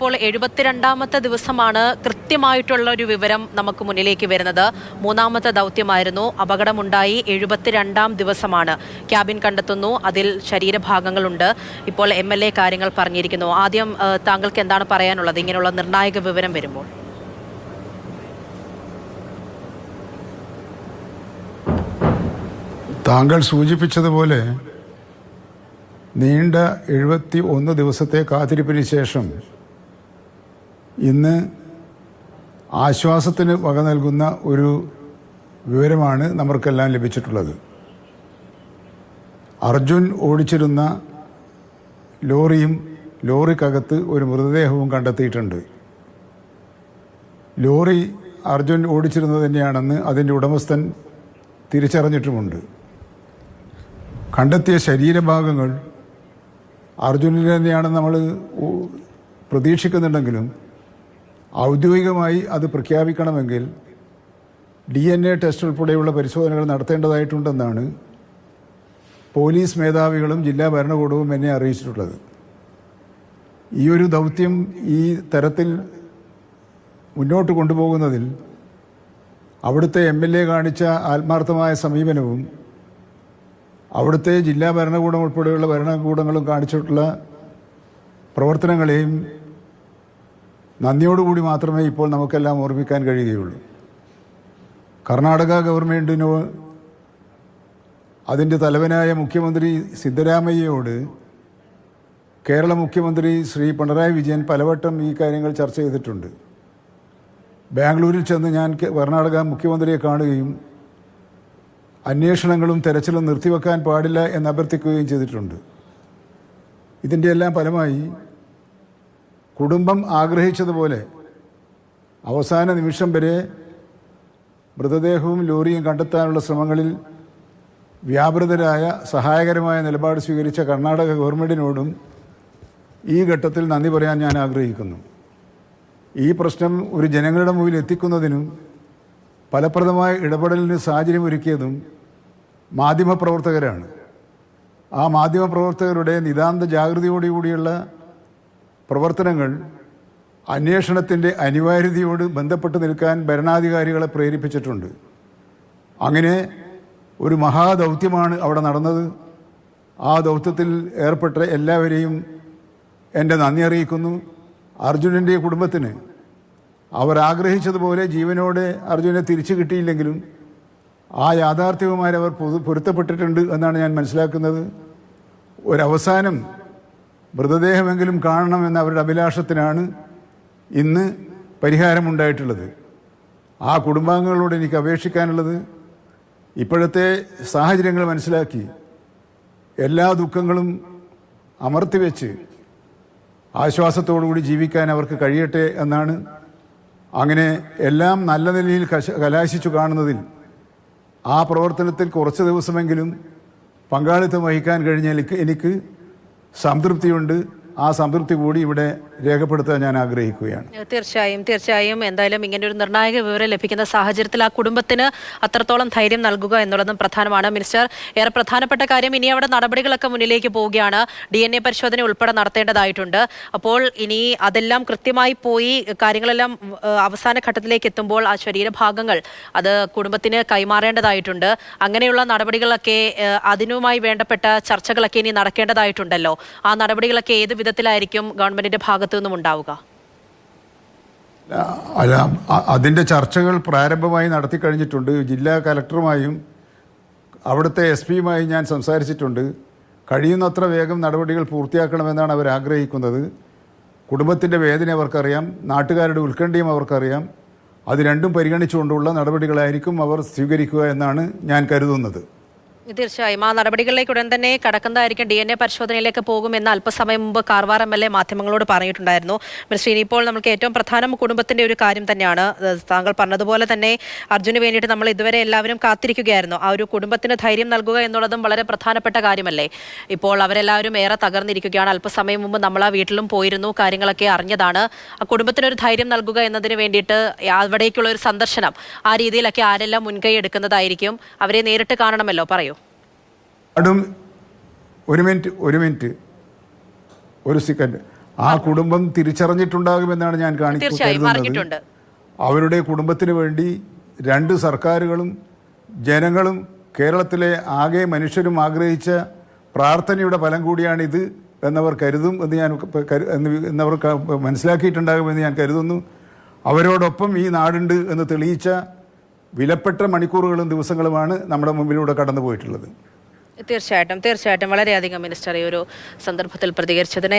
ഇപ്പോൾ എഴുപത്തിരണ്ടാമത്തെ ദിവസമാണ് കൃത്യമായിട്ടുള്ള ഒരു വിവരം നമുക്ക് മുന്നിലേക്ക് വരുന്നത്. മൂന്നാമത്തെ ദൗത്യമായിരുന്നു. അപകടമുണ്ടായി എഴുപത്തിരണ്ടാം ദിവസമാണ്. ക്യാബിൻ കണ്ടെത്തുന്നു. അതിൽ ശരീരഭാഗങ്ങളുണ്ട്. ഇപ്പോൾ എം എൽ എ കാര്യങ്ങൾ പറഞ്ഞിരിക്കുന്നു. ആദ്യം താങ്കൾക്ക് എന്താണ് പറയാനുള്ളത്? ഇങ്ങനെയുള്ള നിർണായക വിവരം വരുമ്പോൾ. താങ്കൾ സൂചിപ്പിച്ചതുപോലെ നീണ്ട എഴുപത്തി ഒന്ന് ദിവസത്തെ കാത്തിരിപ്പിന് ശേഷം ഇന്ന് ആശ്വാസത്തിന് വക നൽകുന്ന ഒരു വിവരമാണ് നമുക്കെല്ലാം ലഭിച്ചിട്ടുള്ളത്. അർജുൻ ഓടിച്ചിരുന്ന ലോറിയും ലോറിക്കകത്ത് ഒരു മൃതദേഹവും കണ്ടെത്തിയിട്ടുണ്ട്. ലോറി അർജുൻ ഓടിച്ചിരുന്നത് തന്നെയാണെന്ന് അതിന്റെ ഉടമസ്ഥൻ തിരിച്ചറിഞ്ഞിട്ടുമുണ്ട്. കണ്ടെത്തിയ ശരീരഭാഗങ്ങൾ അർജുനിൽ തന്നെയാണെന്ന് നമ്മൾ പ്രതീക്ഷിക്കുന്നുണ്ടെങ്കിലും ഔദ്യോഗികമായി അത് പ്രഖ്യാപിക്കണമെങ്കിൽ ഡി എൻ എ ടെസ്റ്റ് ഉൾപ്പെടെയുള്ള പരിശോധനകൾ നടത്തേണ്ടതായിട്ടുണ്ടെന്നാണ് പോലീസ് മേധാവികളും ജില്ലാ ഭരണകൂടവും എന്നെ അറിയിച്ചിട്ടുള്ളത്. ഈ ഒരു ദൗത്യം ഈ തരത്തിൽ മുന്നോട്ട് കൊണ്ടുപോകുന്നതിൽ അവിടുത്തെ എം എൽ എ കാണിച്ച ആത്മാർത്ഥമായ സമീപനവും അവിടുത്തെ ജില്ലാ ഭരണകൂടം ഉൾപ്പെടെയുള്ള ഭരണകൂടങ്ങളും കാണിച്ചിട്ടുള്ള പ്രവർത്തനങ്ങളെയും നന്ദിയോടുകൂടി മാത്രമേ ഇപ്പോൾ നമുക്കെല്ലാം ഓർമ്മിക്കാൻ കഴിയുകയുള്ളൂ. കർണാടക ഗവൺമെന്റിനോ അതിന്റെ തലവനായ മുഖ്യമന്ത്രി സിദ്ധരാമയ്യയോട് കേരള മുഖ്യമന്ത്രി ശ്രീ പിണറായി വിജയൻ പലവട്ടം ഈ കാര്യങ്ങൾ ചർച്ച ചെയ്തിട്ടുണ്ട്. ബാംഗ്ലൂരിൽ ചെന്ന് ഞാൻ കർണാടക മുഖ്യമന്ത്രിയെ കാണുകയും അന്വേഷണങ്ങളും തെരച്ചിലും നിർത്തിവെക്കാൻ പാടില്ല എന്ന് അഭ്യർത്ഥിക്കുകയും ചെയ്തിട്ടുണ്ട്. ഇതിന്റെ എല്ലാം ഫലമായി കുടുംബം ആഗ്രഹിച്ചതുപോലെ അവസാന നിമിഷം വരെ മൃതദേഹവും ലോറിയും കണ്ടെത്താനുള്ള ശ്രമങ്ങളിൽ വ്യാപൃതരായ സഹായകരമായ നിലപാട് സ്വീകരിച്ച കർണാടക ഗവൺമെന്റിനോടും ഈ ഘട്ടത്തിൽ നന്ദി പറയാൻ ഞാൻ ആഗ്രഹിക്കുന്നു. ഈ പ്രശ്നം ഒരു ജനങ്ങളുടെ മുമ്പിൽ എത്തിക്കുന്നതിനും ഫലപ്രദമായ ഇടപെടലിന് സാഹചര്യം ഒരുക്കിയതും മാധ്യമപ്രവർത്തകരാണ്. ആ മാധ്യമപ്രവർത്തകരുടെ നിതാന്ത ജാഗ്രതയോടുകൂടിയുള്ള പ്രവർത്തനങ്ങൾ അന്വേഷണത്തിന്റെ അനിവാര്യതയോട് ബന്ധപ്പെട്ട് നിൽക്കാൻ ഭരണാധികാരികളെ പ്രേരിപ്പിച്ചിട്ടുണ്ട്. അങ്ങനെ ഒരു മഹാദൗത്യമാണ് അവിടെ നടന്നത്. ആ ദൗത്യത്തിൽ ഏർപ്പെട്ട എല്ലാവരെയും എന്റെ നന്ദി അറിയിക്കുന്നു. അർജുനന്റെ കുടുംബത്തിന് അവർ ആഗ്രഹിച്ചതുപോലെ ജീവനോടെ അർജുനെ തിരിച്ചു കിട്ടിയില്ലെങ്കിലും ആ യാഥാർത്ഥ്യവുമായി അവർ പൊരുത്തപ്പെട്ടിട്ടുണ്ട് എന്നാണ് ഞാൻ മനസ്സിലാക്കുന്നത്. ഒരവസാനം മൃതദേഹമെങ്കിലും കാണണമെന്ന അവരുടെ അഭിലാഷത്തിനാണ് ഇന്ന് പരിഹാരമുണ്ടായിട്ടുള്ളത്. ആ കുടുംബാംഗങ്ങളോട് എനിക്ക് അപേക്ഷിക്കാനുള്ളത് ഇപ്പോഴത്തെ സാഹചര്യങ്ങൾ മനസ്സിലാക്കി എല്ലാ ദുഃഖങ്ങളും അമർത്തിവെച്ച് ആശ്വാസത്തോടുകൂടി ജീവിക്കാൻ അവർക്ക് കഴിയട്ടെ എന്നാണ് അങ്ങനെ എല്ലാം നല്ല നിലയിൽ കശ കലാശിച്ചു കാണുന്നതിൽ ആ പ്രവർത്തനത്തിൽ കുറച്ച് ദിവസമെങ്കിലും പങ്കാളിത്തം വഹിക്കാൻ എനിക്ക് എനിക്ക് സംതൃപ്തിയുണ്ട്. ആ സംതൃപ്തി കൂടി ഇവിടെ രേഖപ്പെടുത്താൻ ഞാൻ ആഗ്രഹിക്കുകയാണ്. തീർച്ചയായും തീർച്ചയായും. എന്തായാലും ഇങ്ങനെ ഒരു നിർണായക വിവരം ലഭിക്കുന്ന സാഹചര്യത്തിൽ ആ കുടുംബത്തിന് അത്രത്തോളം ധൈര്യം നൽകുക എന്നുള്ളതും പ്രധാനമാണ്. മിനിസ്റ്റർ ഏറെ പ്രധാനപ്പെട്ട കാര്യം ഇനി അവിടെ നടപടികളൊക്കെ മുന്നിലേക്ക് പോവുകയാണ്. ഡി എൻ എ പരിശോധന ഉൾപ്പെടെ നടത്തേണ്ടതായിട്ടുണ്ട്. അപ്പോൾ ഇനി അതെല്ലാം കൃത്യമായി പോയി കാര്യങ്ങളെല്ലാം അവസാന ഘട്ടത്തിലേക്ക് എത്തുമ്പോൾ ആ ശരീരഭാഗങ്ങൾ അത് കുടുംബത്തിന് കൈമാറേണ്ടതായിട്ടുണ്ട്. അങ്ങനെയുള്ള നടപടികളൊക്കെ അതിനുമായി വേണ്ടപ്പെട്ട ചർച്ചകളൊക്കെ ഇനി നടക്കേണ്ടതായിട്ടുണ്ടല്ലോ. ആ നടപടികളൊക്കെ ഏത് വിധത്തിലായിരിക്കും ഗവൺമെന്റിന്റെ ഭാഗത്തു നിന്നും ഉണ്ടാവുക? അല്ല അതിന്റെ ചർച്ചകൾ പ്രാരംഭമായി നടത്തി കഴിഞ്ഞിട്ടുണ്ട്. ജില്ലാ കലക്ടറുമായും അവിടുത്തെ എസ് പിയുമായും ഞാൻ സംസാരിച്ചിട്ടുണ്ട്. കഴിയുന്നത്ര വേഗം നടപടികൾ പൂർത്തിയാക്കണമെന്നാണ് അവർ ആഗ്രഹിക്കുന്നത്. കുടുംബത്തിന്റെ വേദന അവർക്കറിയാം. നാട്ടുകാരുടെ ഉത്കണ്ഠയും അവർക്കറിയാം. അത് രണ്ടും പരിഗണിച്ചുകൊണ്ടുള്ള നടപടികളായിരിക്കും അവർ സ്വീകരിക്കുക എന്നാണ് ഞാൻ കരുതുന്നത്. തീർച്ചയായും. ആ നടപടികളിലേക്ക് ഉടൻ തന്നെ കടക്കുന്നതായിരിക്കും ഡി എൻ എ പരിശോധനയിലേക്ക് പോകുമെന്ന് അല്പസമയം മുമ്പ് കാർവാർ എം എൽ എ മാധ്യമങ്ങളോട് പറഞ്ഞിട്ടുണ്ടായിരുന്നു. മിസ്റ്റർ ഇനിയിപ്പോൾ നമുക്ക് ഏറ്റവും പ്രധാനം കുടുംബത്തിന്റെ ഒരു കാര്യം തന്നെയാണ്. താങ്കൾ പറഞ്ഞതുപോലെ തന്നെ അർജുന് വേണ്ടിയിട്ട് നമ്മൾ ഇതുവരെ എല്ലാവരും കാത്തിരിക്കുകയായിരുന്നു. ആ ഒരു കുടുംബത്തിന് ധൈര്യം നൽകുക എന്നുള്ളതും വളരെ പ്രധാനപ്പെട്ട കാര്യമല്ലേ? ഇപ്പോൾ അവരെല്ലാവരും ഏറെ തകർന്നിരിക്കുകയാണ്. അല്പസമയം മുമ്പ് നമ്മൾ ആ വീട്ടിലും പോയിരുന്നു കാര്യങ്ങളൊക്കെ അറിഞ്ഞതാണ്. ആ കുടുംബത്തിനൊരു ധൈര്യം നൽകുക എന്നതിന് വേണ്ടിയിട്ട് അവിടേക്കുള്ള ഒരു സന്ദർശനം ആ രീതിയിലൊക്കെ ആരെല്ലാം മുൻകൈ എടുക്കുന്നതായിരിക്കും. അവരെ നേരിട്ട് കാണണമല്ലോ പറയൂ. അടും ഒരു മിനിറ്റ് ഒരു മിനിറ്റ്. ഒരു സെക്കൻഡ് ആ കുടുംബം തിരിച്ചറിഞ്ഞിട്ടുണ്ടാകുമെന്നാണ് ഞാൻ കാണിക്കുന്നത് അവരുടെ കുടുംബത്തിന് വേണ്ടി രണ്ട് സർക്കാരുകളും ജനങ്ങളും കേരളത്തിലെ ആകെ മനുഷ്യരും ആഗ്രഹിച്ച പ്രാർത്ഥനയുടെ ഫലം കൂടിയാണിത് എന്നവർ കരുതും എന്ന് ഞാൻ എന്നവർ മനസ്സിലാക്കിയിട്ടുണ്ടാകുമെന്ന് ഞാൻ കരുതുന്നു. അവരോടൊപ്പം ഈ നാടുണ്ട് എന്ന് തെളിയിച്ച വിലപ്പെട്ട മണിക്കൂറുകളും ദിവസങ്ങളുമാണ് നമ്മുടെ മുമ്പിലൂടെ കടന്നു പോയിട്ടുള്ളത് തീർച്ചയായിട്ടും തീർച്ചയായിട്ടും. വളരെയധികം മിനിസ്റ്റർ ഈ ഒരു സന്ദർഭത്തിൽ പ്രതികരിച്ചതിന്